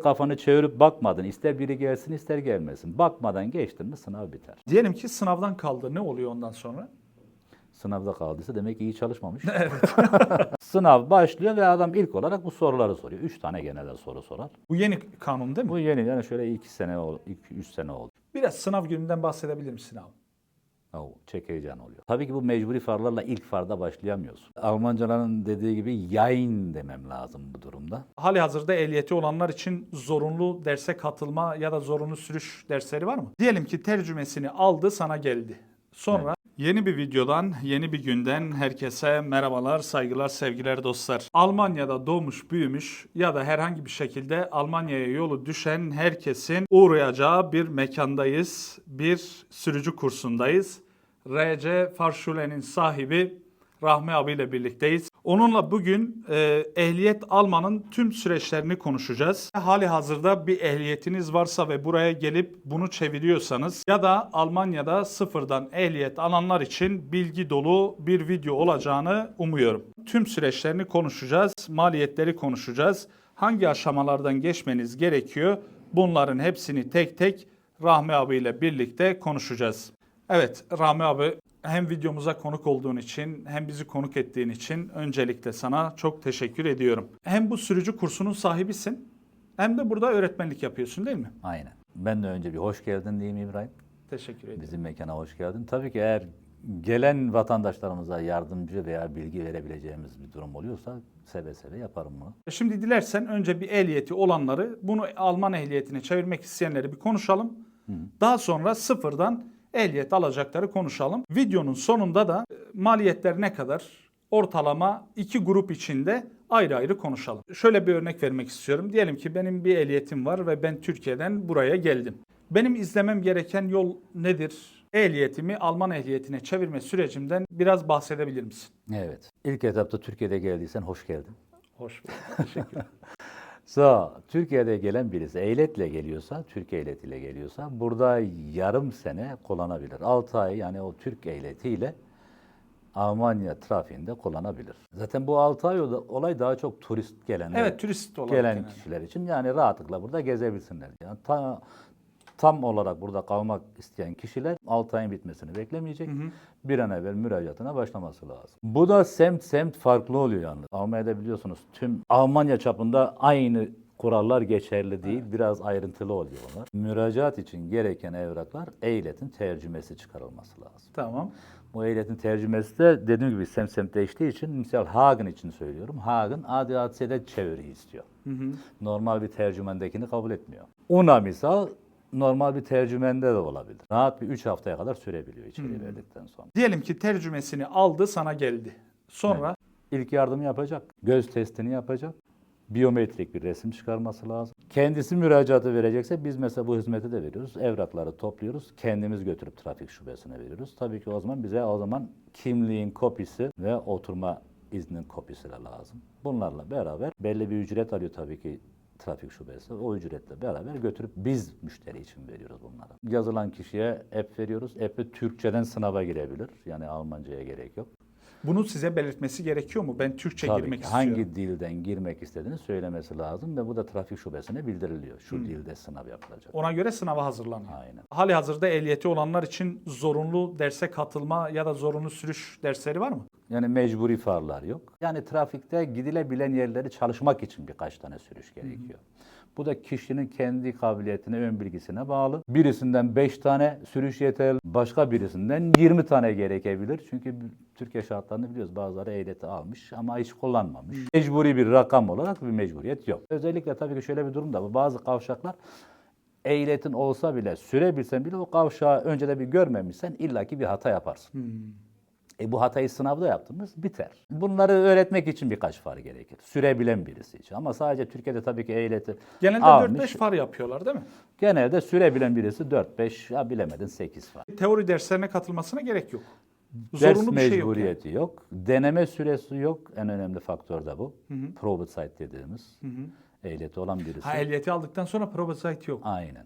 Kafanı çevirip bakmadın. İster biri gelsin ister gelmesin. Bakmadan geçtin mi sınav biter. Diyelim ki sınavdan kaldı. Ne oluyor ondan sonra? Sınavda kaldıysa demek ki iyi çalışmamış. Sınav başlıyor ve adam ilk olarak bu soruları soruyor. Üç tane genelde soru sorar. Bu yeni kanun değil mi? Bu yeni yani şöyle iki sene oldu, iki, üç sene oldu. Biraz sınav gününden bahsedebilir misin abi? Çek heyecan oluyor. Tabii ki bu mecburi farlarla ilk farda başlayamıyorsun. Almancaların dediği gibi yayın demem lazım bu durumda. Hali hazırda ehliyeti olanlar için zorunlu derse katılma ya da zorunlu sürüş dersleri var mı? Diyelim ki tercümesini aldı sana geldi. Sonra yeni bir videodan, yeni bir günden herkese merhabalar, saygılar, sevgiler dostlar. Almanya'da doğmuş, büyümüş ya da herhangi bir şekilde Almanya'ya yolu düşen herkesin uğrayacağı bir mekandayız. Bir sürücü kursundayız. RC Farschule'nin sahibi Rahmi abiyle birlikteyiz. Onunla bugün e, ehliyet almanın tüm süreçlerini konuşacağız. Hali hazırda bir ehliyetiniz varsa ve buraya gelip bunu çeviriyorsanız ya da Almanya'da sıfırdan ehliyet alanlar için bilgi dolu bir video olacağını umuyorum. Tüm süreçlerini konuşacağız, maliyetleri konuşacağız. Hangi aşamalardan geçmeniz gerekiyor? Bunların hepsini tek tek Rahmi abiyle birlikte konuşacağız. Evet Rahmi abi hem videomuza konuk olduğun için hem bizi konuk ettiğin için öncelikle sana çok teşekkür ediyorum. Hem bu sürücü kursunun sahibisin hem de burada öğretmenlik yapıyorsun değil mi? Aynen. Ben de önce bir hoş geldin diyeyim İbrahim. Teşekkür ederim. Bizim mekana hoş geldin. Tabii ki eğer gelen vatandaşlarımıza yardımcı veya bilgi verebileceğimiz bir durum oluyorsa seve seve yaparım bunu. Şimdi dilersen önce bir ehliyeti olanları bunu Alman ehliyetine çevirmek isteyenleri bir konuşalım. Daha sonra sıfırdan ehliyet alacakları konuşalım. Videonun sonunda da e, maliyetler ne kadar ortalama iki grup içinde ayrı ayrı konuşalım. Şöyle bir örnek vermek istiyorum. Diyelim ki benim bir ehliyetim var ve ben Türkiye'den buraya geldim. Benim izlemem gereken yol nedir? Ehliyetimi Alman ehliyetine çevirme sürecimden biraz bahsedebilir misin? Evet. İlk etapta Türkiye'de geldiysen hoş geldin. Hoş bulduk. Teşekkür Sağ Türkiye'de gelen birisi ehliyetle geliyorsa, Türk ehliyetiyle geliyorsa burada yarım sene kullanabilir. 6 ay yani o Türk ehliyetiyle Almanya trafiğinde kullanabilir. Zaten bu 6 ay ola- olay daha çok turist gelenler, Evet turist gelen kişiler için yani rahatlıkla burada gezebilsinler. Yani ta- tam olarak burada kalmak isteyen kişiler 6 ayın bitmesini beklemeyecek. Bir an evvel müracaatına başlaması lazım. Bu da semt semt farklı oluyor yalnız. Almanya'da biliyorsunuz tüm Almanya çapında aynı kurallar geçerli değil. Biraz ayrıntılı oluyor onlar. Müracaat için gereken evraklar ehliyetin tercümesi çıkarılması lazım. Tamam. Bu ehliyetin tercümesi de dediğim gibi semt semt değiştiği için misal Hagen için söylüyorum. Hagen ADAC'de çeviri istiyor. Normal bir tercümendekini kabul etmiyor. Una misal normal bir tercümende de olabilir. Rahat bir 3 haftaya kadar sürebiliyor içeri verdikten sonra. Diyelim ki tercümesini aldı sana geldi. Sonra İlk yardımı yapacak. Göz testini yapacak. Biyometrik bir resim çıkarması lazım. Kendisi müracaatı verecekse biz mesela bu hizmeti de veriyoruz. Evrakları topluyoruz. Kendimiz götürüp trafik şubesine veriyoruz. Tabii ki o zaman bize o zaman kimliğin kopisi ve oturma iznin kopisi de lazım. Bunlarla beraber belli bir ücret alıyor tabii ki trafik şubesi. O ücretle beraber götürüp biz müşteri için veriyoruz bunları. Yazılan kişiye app veriyoruz. App'i Türkçeden sınava girebilir. Yani Almanca'ya gerek yok. bunu size belirtmesi gerekiyor mu? Ben Türkçe Tabii girmek ki. istiyorum. Hangi dilden girmek istediğini söylemesi lazım ve bu da trafik şubesine bildiriliyor. Şu dilde sınav yapılacak. Ona göre sınava hazırlanıyor. Aynen. Hali hazırda ehliyeti olanlar için zorunlu derse katılma ya da zorunlu sürüş dersleri var mı? Yani mecburi farlar yok. Yani trafikte gidilebilen yerleri çalışmak için birkaç tane sürüş gerekiyor. Bu da kişinin kendi kabiliyetine, ön bilgisine bağlı. Birisinden 5 tane sürüş yeterli, başka birisinden 20 tane gerekebilir. Çünkü Türkiye şartlarını biliyoruz. Bazıları ehliyeti almış ama hiç kullanmamış. Mecburi bir rakam olarak bir mecburiyet yok. Özellikle tabii ki şöyle bir durum da var. Bazı kavşaklar ehliyetin olsa bile, sürebilsen bile o kavşağı önceden bir görmemişsen illaki bir hata yaparsın. E bu hatayı sınavda yaptınız biter. Bunları öğretmek için birkaç far gerekir. Sürebilen birisi için. Ama sadece Türkiye'de tabii ki ehliyeti Genelde almış. 4-5 far yapıyorlar değil mi? Genelde sürebilen birisi 4-5 ya bilemedin 8 far. Teori derslerine katılmasına gerek yok. Ders Zorunlu bir şey yok. mecburiyeti yok, Deneme süresi yok. En önemli faktör de bu. Probezeit dediğimiz. Ehliyeti olan birisi. Ha ehliyeti aldıktan sonra probezait yok. Aynen.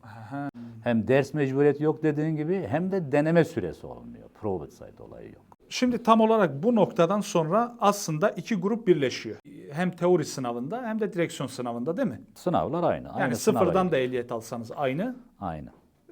Hem ders mecburiyeti yok dediğin gibi hem de deneme süresi olmuyor. Probezeit olayı yok. Şimdi tam olarak bu noktadan sonra aslında iki grup birleşiyor. Hem teori sınavında hem de direksiyon sınavında değil mi? Sınavlar aynı. Yani aynı sınava sıfırdan giriyor. da ehliyet alsanız aynı. Aynı.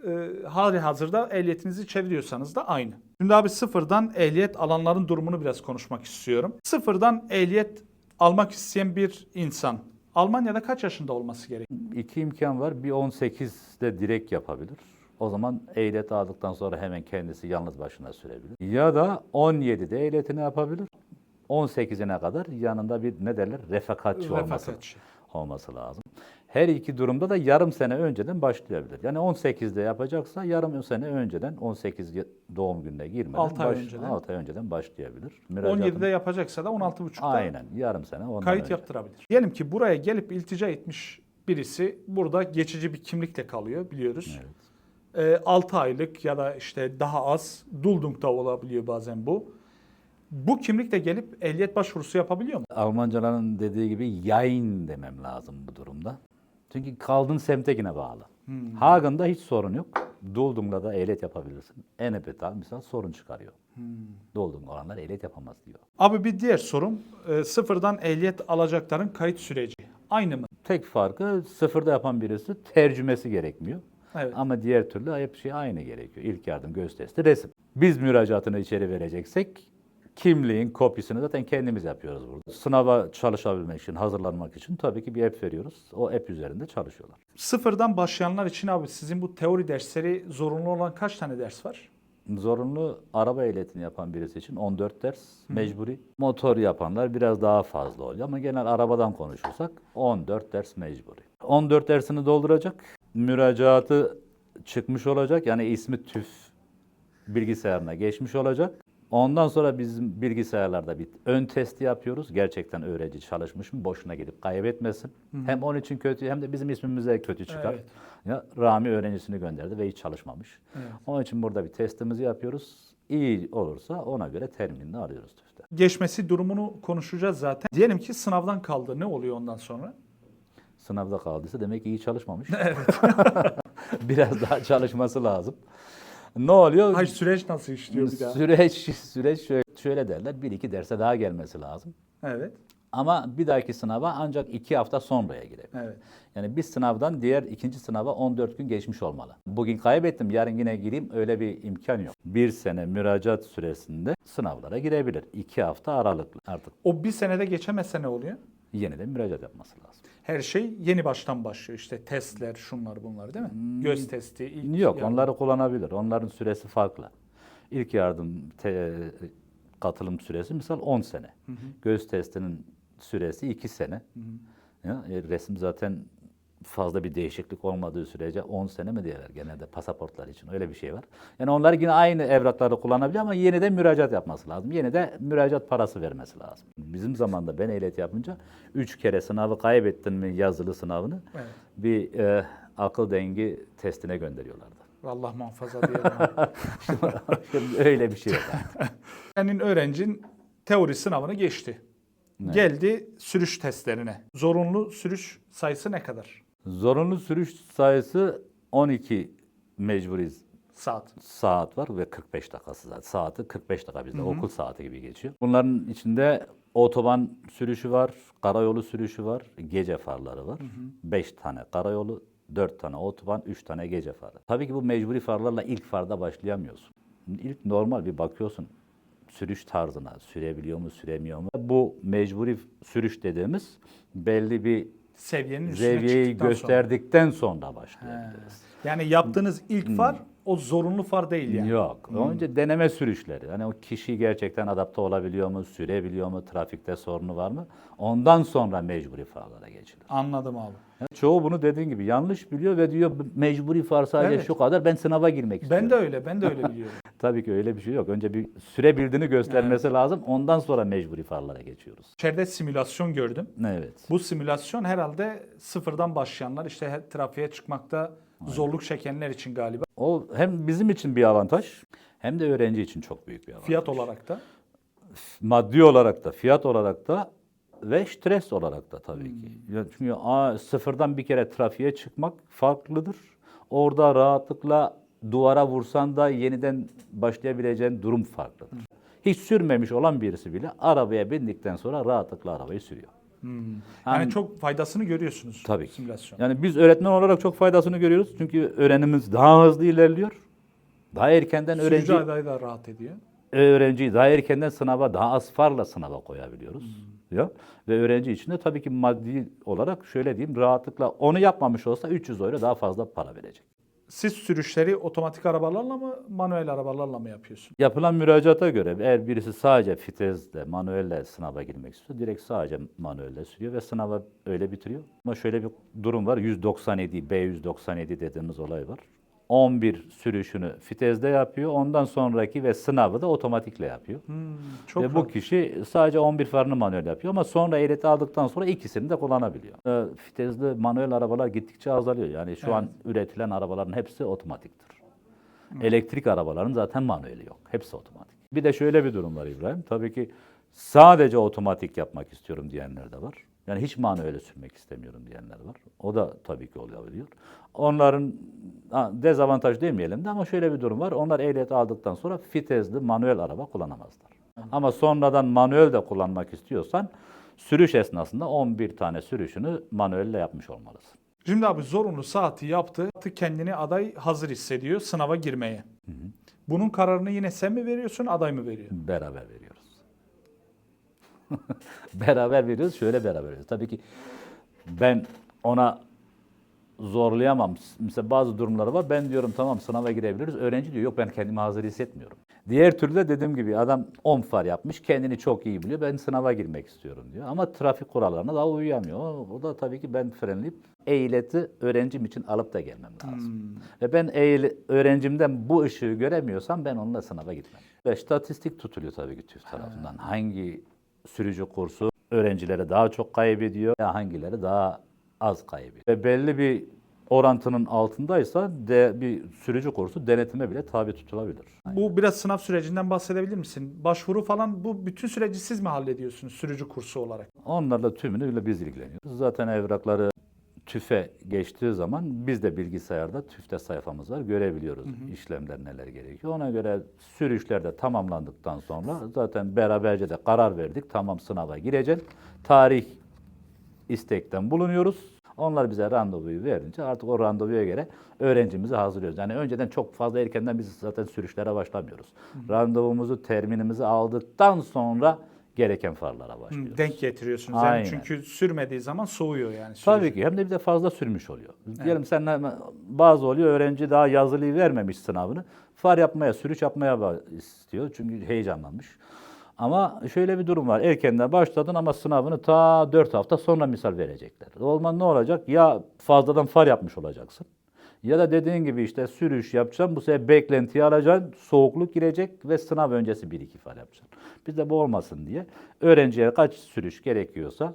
e, hali hazırda ehliyetinizi çeviriyorsanız da aynı. Şimdi abi sıfırdan ehliyet alanların durumunu biraz konuşmak istiyorum. Sıfırdan ehliyet almak isteyen bir insan Almanya'da kaç yaşında olması gerek? İki imkan var. Bir 18'de direkt yapabilir. O zaman ehliyet aldıktan sonra hemen kendisi yalnız başına sürebilir. Ya da 17'de ehliyetini yapabilir. 18'ine kadar yanında bir ne derler refakatçi olması, Refakatçi. olması lazım. Her iki durumda da yarım sene önceden başlayabilir. Yani 18'de yapacaksa yarım sene önceden 18 ye- doğum gününe girmeden Altı ay önceden. 6 ay önceden başlayabilir. 17'de yapacaksa da 16,5'da Aynen yarım sene ondan kayıt önce. yaptırabilir. Diyelim ki buraya gelip iltica etmiş birisi burada geçici bir kimlikle kalıyor biliyoruz. Evet. 6 aylık ya da işte daha az Duldung da olabiliyor bazen bu. Bu kimlikle gelip ehliyet başvurusu yapabiliyor mu? Almancaların dediği gibi yayın demem lazım bu durumda. Çünkü kaldığın semtekine bağlı. Hmm. Hagen'da hiç sorun yok. Duldung'da da ehliyet yapabilirsin. Ennepetal misal sorun çıkarıyor. Hmm. Duldung olanlar ehliyet yapamaz diyor. Abi bir diğer sorum e, sıfırdan ehliyet alacakların kayıt süreci aynı mı? Tek farkı sıfırda yapan birisi tercümesi gerekmiyor. Evet. Ama diğer türlü şey aynı gerekiyor. İlk yardım, göz testi, resim. Biz müracaatını içeri vereceksek kimliğin kopyasını zaten kendimiz yapıyoruz burada. Sınava çalışabilmek için, hazırlanmak için tabii ki bir app veriyoruz. O app üzerinde çalışıyorlar. Sıfırdan başlayanlar için abi sizin bu teori dersleri zorunlu olan kaç tane ders var? Zorunlu araba ehliyetini yapan birisi için 14 ders mecburi. Motor yapanlar biraz daha fazla oluyor ama genel arabadan konuşursak 14 ders mecburi. 14 dersini dolduracak. Müracaatı çıkmış olacak. Yani ismi TÜF bilgisayarına geçmiş olacak. Ondan sonra bizim bilgisayarlarda bir ön testi yapıyoruz. Gerçekten öğrenci çalışmış mı? Boşuna gidip kaybetmesin. Hem onun için kötü hem de bizim ismimize kötü çıkar. Evet. Ya Rami öğrencisini gönderdi ve hiç çalışmamış. Evet. Onun için burada bir testimizi yapıyoruz. İyi olursa ona göre terminini alıyoruz TÜF'te. Geçmesi durumunu konuşacağız zaten. Diyelim ki sınavdan kaldı. Ne oluyor ondan sonra? Sınavda kaldıysa demek ki iyi çalışmamış. Biraz daha çalışması lazım. Ne oluyor? Hayır süreç nasıl işliyor bir daha? Süreç, süreç şöyle, şöyle derler. Bir iki derse daha gelmesi lazım. Evet. Ama bir dahaki sınava ancak iki hafta sonraya girebilir. Evet. Yani bir sınavdan diğer ikinci sınava 14 gün geçmiş olmalı. Bugün kaybettim, yarın yine gireyim öyle bir imkan yok. Bir sene müracaat süresinde sınavlara girebilir. İki hafta aralıklı artık O bir senede geçemezse ne oluyor? Yeniden müracaat yapması lazım. Her şey yeni baştan başlıyor. İşte testler, şunlar bunlar değil mi? Göz testi, ilk Yok, yardım. onları kullanabilir. Onların süresi farklı. İlk yardım katılım süresi misal 10 sene. Göz testinin süresi 2 sene. Ya, e, resim zaten fazla bir değişiklik olmadığı sürece 10 sene mi diyorlar genelde pasaportlar için öyle bir şey var. Yani onlar yine aynı evrakları kullanabiliyor ama yeni de müracaat yapması lazım. Yeni de müracaat parası vermesi lazım. Bizim zamanda ben ehliyet yapınca 3 kere sınavı kaybettin mi yazılı sınavını Evet. bir e, akıl dengi testine gönderiyorlardı. Allah muhafaza diyelim. Şimdi öyle bir şey yok. Senin öğrencin teori sınavını geçti. Geldi sürüş testlerine. Zorunlu sürüş sayısı ne kadar? Zorunlu sürüş sayısı 12 mecburi Saat. saat var ve 45 dakikası zaten. Saati 45 dakika bizde okul saati gibi geçiyor. Bunların içinde otoban sürüşü var, karayolu sürüşü var, gece farları var. 5 tane karayolu, 4 tane otoban, 3 tane gece farı. Tabii ki bu mecburi farlarla ilk farda başlayamıyorsun. İlk normal bir bakıyorsun sürüş tarzına, sürebiliyor mu, süremiyor mu? Bu mecburi sürüş dediğimiz belli bir Seviyenin üstüne seviyeyi çıktıktan sonra. gösterdikten sonra başlayabiliriz. Yani yaptığınız ilk far o zorunlu far değil yani. Yok. Önce deneme sürüşleri. Hani o kişi gerçekten adapte olabiliyor mu, sürebiliyor mu, trafikte sorunu var mı? Ondan sonra mecburi farlara geçilir. Anladım abi. Çoğu bunu dediğin gibi yanlış biliyor ve diyor mecburi far sadece Evet. şu kadar ben sınava girmek istiyorum. Ben de öyle, ben de öyle biliyorum. Tabii ki öyle bir şey yok. Önce bir sürebildiğini göstermesi lazım. Ondan sonra mecburi farlara geçiyoruz. İçeride simülasyon gördüm. Evet. Bu simülasyon herhalde sıfırdan başlayanlar işte trafiğe çıkmakta zorluk çekenler için galiba. O hem bizim için bir avantaj hem de öğrenci için çok büyük bir avantaj. Fiyat olarak da. maddi olarak da, fiyat olarak da ve stres olarak da tabii ki. Ya çünkü a, sıfırdan bir kere trafiğe çıkmak farklıdır. Orada rahatlıkla duvara vursan da yeniden başlayabileceğin durum farklıdır. hiç sürmemiş olan birisi bile arabaya bindikten sonra rahatlıkla arabayı sürüyor. Yani Yani- çok faydasını görüyorsunuz. Tabii. Simülasyon. Yani biz öğretmen olarak çok faydasını görüyoruz. Çünkü öğrenimimiz daha hızlı ilerliyor. Daha erkenden Sürücü öğrenci adayı da rahat ediyor. öğrenciyi daha erkenden sınava daha az farla sınava koyabiliyoruz. Hmm. Ya ve öğrenci için de tabii ki maddi olarak şöyle diyeyim rahatlıkla onu yapmamış olsa 300 euro daha fazla para verecek. Siz sürüşleri otomatik arabalarla mı, manuel arabalarla mı yapıyorsun? Yapılan müracaata göre eğer birisi sadece fitezle, manuelle sınava girmek istiyor, direkt sadece manuelle sürüyor ve sınava öyle bitiriyor. Ama şöyle bir durum var, 197, B197 dediğimiz olay var. 11 sürüşünü fitezde yapıyor, ondan sonraki ve sınavı da otomatikle yapıyor. Hmm, çok ve bu kişi sadece 11 farını manuel yapıyor ama sonra ehliyeti aldıktan sonra ikisini de kullanabiliyor. Ee, Fitezli manuel arabalar gittikçe azalıyor. Yani şu an üretilen arabaların hepsi otomatiktir. Elektrik arabaların zaten manueli yok. Hepsi otomatik. Bir de şöyle bir durum var İbrahim. Tabii ki sadece otomatik yapmak istiyorum diyenler de var. Yani hiç manuele sürmek istemiyorum diyenler var. O da tabii ki olabiliyor. Onların dezavantaj demeyelim de ama şöyle bir durum var. Onlar ehliyet aldıktan sonra fitezli manuel araba kullanamazlar. Ama sonradan manuel de kullanmak istiyorsan sürüş esnasında 11 tane sürüşünü manuelle yapmış olmalısın. Şimdi abi zorunlu saati yaptı. Artık kendini aday hazır hissediyor sınava girmeye. Bunun kararını yine sen mi veriyorsun, aday mı veriyor? Beraber veriyoruz. beraber veriyoruz. Şöyle beraber veriyoruz. Tabii ki ben ona zorlayamam. Mesela bazı durumları var. Ben diyorum tamam sınava girebiliriz. Öğrenci diyor yok ben kendimi hazır hissetmiyorum. Diğer türlü de dediğim gibi adam 10 far yapmış. Kendini çok iyi biliyor. Ben sınava girmek istiyorum diyor. Ama trafik kurallarına daha uyuyamıyor. O, da tabii ki ben frenleyip ehliyeti öğrencim için alıp da gelmem lazım. Ve ben eğil, öğrencimden bu ışığı göremiyorsam ben onunla sınava gitmem. Ve statistik tutuluyor tabii ki TÜV tarafından. Hangi sürücü kursu öğrencilere daha çok kaybediyor hangileri daha az kaybediyor. Ve belli bir orantının altındaysa de, bir sürücü kursu denetime bile tabi tutulabilir. Bu biraz sınav sürecinden bahsedebilir misin? Başvuru falan bu bütün süreci siz mi hallediyorsunuz sürücü kursu olarak? Onlarla tümünü biz ilgileniyoruz. Zaten evrakları tüfe geçtiği zaman biz de bilgisayarda tüfte sayfamız var. Görebiliyoruz işlemler neler gerekiyor. Ona göre sürüşler de tamamlandıktan sonra zaten beraberce de karar verdik. Tamam sınava gireceksin. Tarih istekten bulunuyoruz. Onlar bize randevuyu verince artık o randevuya göre öğrencimizi hazırlıyoruz. Yani önceden çok fazla erkenden biz zaten sürüşlere başlamıyoruz. Randevumuzu, terminimizi aldıktan sonra gereken farlara başlıyoruz. Denk getiriyorsunuz. Yani Aynen. çünkü sürmediği zaman soğuyor yani. sürücü. Tabii ki hem de bir de fazla sürmüş oluyor. Diyelim sen bazı oluyor öğrenci daha yazılıyı vermemiş sınavını. Far yapmaya, sürüş yapmaya istiyor çünkü heyecanlanmış. Ama şöyle bir durum var. Erkenden başladın ama sınavını ta 4 hafta sonra misal verecekler. O zaman ne olacak? Ya fazladan far yapmış olacaksın. Ya da dediğin gibi işte sürüş yapacağım. Bu sefer beklentiyi alacaksın. Soğukluk girecek ve sınav öncesi 1-2 far yapacaksın. Biz de bu olmasın diye öğrenciye kaç sürüş gerekiyorsa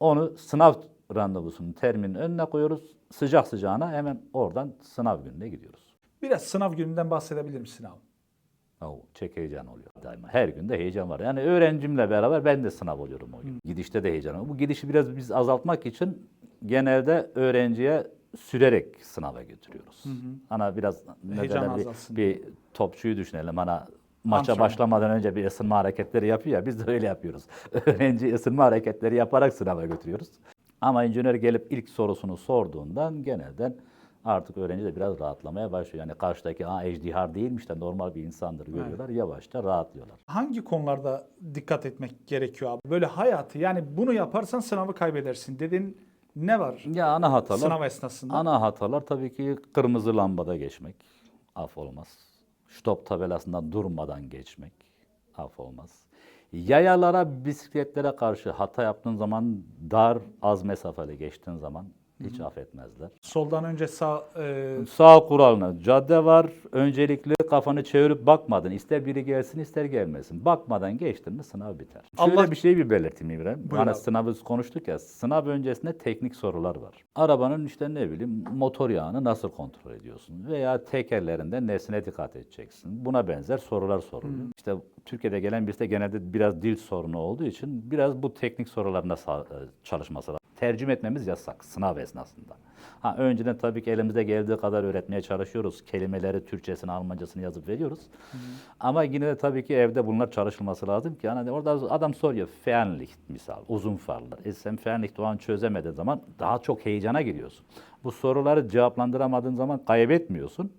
onu sınav randevusunun terminin önüne koyuyoruz. Sıcak sıcağına hemen oradan sınav gününe gidiyoruz. Biraz sınav gününden bahsedebilir misin abi? Oo, çek heyecan oluyor daima. Her günde heyecan var. Yani öğrencimle beraber ben de sınav oluyorum o gün. Gidişte de heyecan var. Bu gidişi biraz biz azaltmak için genelde öğrenciye sürerek sınava götürüyoruz. Ana biraz ne Heyecan derler, bir, azalsın. bir topçuyu düşünelim. Ana maça Antrenman. başlamadan önce bir ısınma hareketleri yapıyor ya biz de öyle yapıyoruz. Öğrenci ısınma hareketleri yaparak sınava götürüyoruz. Ama incinör gelip ilk sorusunu sorduğundan genelden artık öğrenci de biraz rahatlamaya başlıyor. Yani karşıdaki ha ejdiha değilmiş de normal bir insandır görüyorlar. Yavaşça rahatlıyorlar. Hangi konularda dikkat etmek gerekiyor abi? Böyle hayatı yani bunu yaparsan sınavı kaybedersin dediğin ne var Ya ana hatalar sınav esnasında? Ana hatalar tabii ki kırmızı lambada geçmek. Af olmaz. Stop tabelasından durmadan geçmek. Af olmaz. Yayalara, bisikletlere karşı hata yaptığın zaman dar, az mesafeli geçtiğin zaman hiç affetmezler. Soldan önce sağ e, Sağ kuralına cadde var. Öncelikle kafanı çevirip bakmadın. İster biri gelsin ister gelmesin. Bakmadan geçtin mi sınav biter. Şöyle Allah- bir şey bir belirteyim İbrahim. Buyur hani sınavı konuştuk ya. Sınav öncesinde teknik sorular var. Arabanın işte ne bileyim motor yağını nasıl kontrol ediyorsun? Veya tekerlerinde nesine dikkat edeceksin? Buna benzer sorular soruluyor. İşte Türkiye'de gelen birisi de genelde biraz dil sorunu olduğu için biraz bu teknik sorularına e, çalışması lazım. Tercüme etmemiz yasak sınav esnasında. Ha, önceden tabii ki elimizde geldiği kadar öğretmeye çalışıyoruz. Kelimeleri Türkçesini, Almancasını yazıp veriyoruz. Ama yine de tabii ki evde bunlar çalışılması lazım ki. Yani orada adam soruyor Fernlicht misal, uzun farlar. E sen Fernlicht o an çözemediğin zaman daha çok heyecana giriyorsun. Bu soruları cevaplandıramadığın zaman kaybetmiyorsun.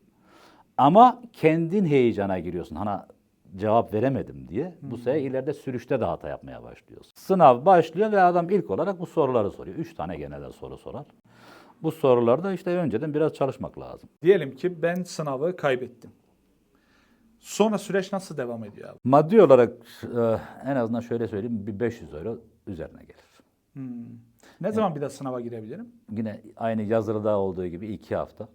Ama kendin heyecana giriyorsun. Hani cevap veremedim diye. Bu sefer ileride sürüşte de hata yapmaya başlıyorsun. Sınav başlıyor ve adam ilk olarak bu soruları soruyor. Üç tane genelde soru sorar. Bu soruları da işte önceden biraz çalışmak lazım. Diyelim ki ben sınavı kaybettim. Sonra süreç nasıl devam ediyor abi? Maddi olarak e, en azından şöyle söyleyeyim bir 500 euro üzerine gelir. Ne zaman bir daha sınava girebilirim? Yine aynı yazılıda olduğu gibi iki hafta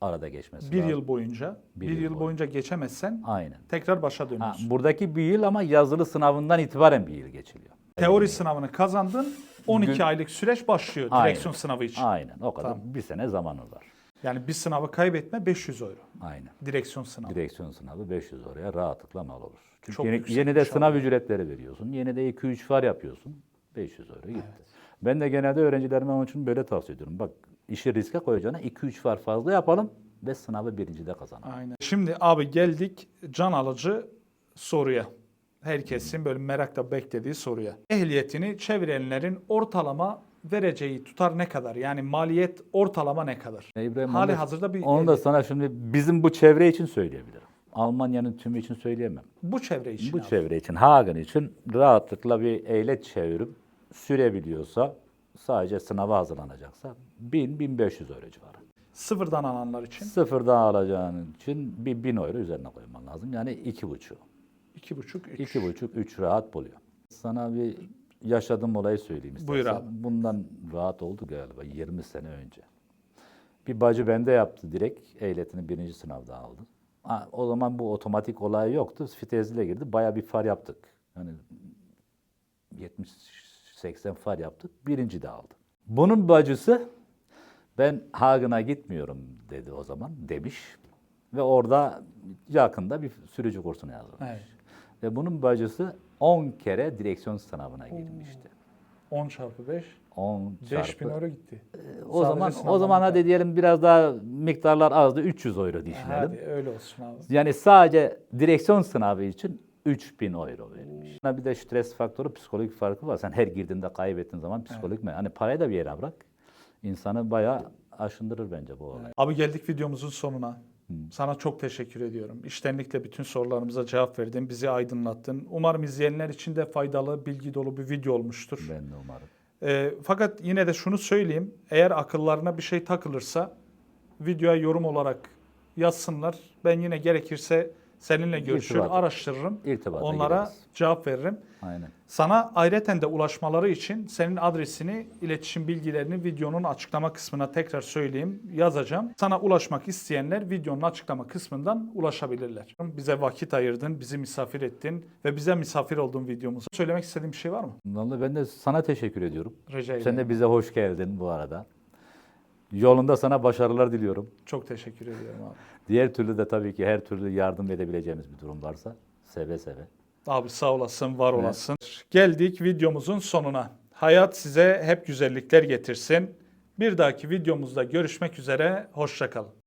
arada geçmesi Bir lazım. yıl boyunca. Bir, Bir yıl yıl boyunca. boyunca geçemezsen Aynen. tekrar başa Ha, dönüyorsun. buradaki bir yıl ama yazılı sınavından itibaren bir yıl geçiliyor. Teori sınavını kazandın. 12 Gün- aylık süreç başlıyor Aynen. direksiyon sınavı için. Aynen o kadar. Tamam. Bir sene zamanı var. Yani bir sınavı kaybetme 500 euro. Aynen. Direksiyon sınavı. Direksiyon sınavı 500 oraya rahatlıkla mal olur. Çünkü Çok yeni, yeni de sınav şart. ücretleri veriyorsun. Yeni de 2-3 far yapıyorsun. 500 euro gitti. Ben de genelde öğrencilerime onun için böyle tavsiye ediyorum. Bak işi riske koyacağına 2-3 far fazla yapalım ve sınavı birincide kazanalım. Aynen. Şimdi abi geldik can alıcı soruya. Herkesin böyle merakla beklediği soruya. Ehliyetini çevirenlerin ortalama vereceği tutar ne kadar? Yani maliyet ortalama ne kadar? Ya İbrahim, Hali onu hazırda bir Onu da sana şimdi bizim bu çevre için söyleyebilirim. Almanya'nın tümü için söyleyemem. bu çevre için Bu abi. çevre için, Hagen için rahatlıkla bir ehliyet çevirip sürebiliyorsa sadece sınava hazırlanacaksa 1000-1500 euro civarı. Sıfırdan alanlar için Sıfırdan alacağın için bir 1000 euro üzerine koyman lazım. Yani iki buçuk. 2,5 3. İki buçuk, üç rahat buluyor. Sana bir yaşadığım olayı söyleyeyim istersen. Buyur abi. Bundan rahat oldu galiba 20 sene önce. Bir bacı bende yaptı direkt. Ehliyetini birinci sınavda aldı. Ha, o zaman bu otomatik olay yoktu. Fitezliyle girdi. Baya bir far yaptık. Yani 70-80 far yaptık. Birinci de aldı. Bunun bacısı ben Hagen'a gitmiyorum dedi o zaman demiş. Ve orada yakında bir sürücü kursuna yazılmış. Evet. Ve bunun bacısı 10 kere direksiyon sınavına girmişti. 10 çarpı 5. 10 5000 çarpı. euro gitti. O Sadece zaman o zaman hadi diyelim biraz daha miktarlar azdı 300 euro düşünelim. Hadi öyle olsun abi. Yani sadece direksiyon sınavı için 3000 euro verilmiş. Buna Bir de stres faktörü psikolojik farkı var. Sen her girdiğinde kaybettiğin zaman psikolojik mi? Hani parayı da bir yere bırak. İnsanı bayağı aşındırır bence bu olay. Abi geldik videomuzun sonuna. Sana çok teşekkür ediyorum. İştenlikle bütün sorularımıza cevap verdin, bizi aydınlattın. Umarım izleyenler için de faydalı, bilgi dolu bir video olmuştur. Ben de umarım. Ee, fakat yine de şunu söyleyeyim. Eğer akıllarına bir şey takılırsa videoya yorum olarak yazsınlar. Ben yine gerekirse seninle görüşür, İrtibat. araştırırım. İrtibata Onlara gireriz. cevap veririm. Aynen. Sana ayrıca de ulaşmaları için senin adresini, iletişim bilgilerini videonun açıklama kısmına tekrar söyleyeyim, yazacağım. Sana ulaşmak isteyenler videonun açıklama kısmından ulaşabilirler. Bize vakit ayırdın, bizi misafir ettin ve bize misafir olduğun videomuza. Söylemek istediğin bir şey var mı? Vallahi ben de sana teşekkür ediyorum. Rica ederim. Sen de bize hoş geldin bu arada. Yolunda sana başarılar diliyorum. Çok teşekkür ediyorum abi. Diğer türlü de tabii ki her türlü yardım edebileceğimiz bir durum varsa seve seve. Abi sağ olasın, var olasın. Geldik videomuzun sonuna. Hayat size hep güzellikler getirsin. Bir dahaki videomuzda görüşmek üzere. Hoşçakalın.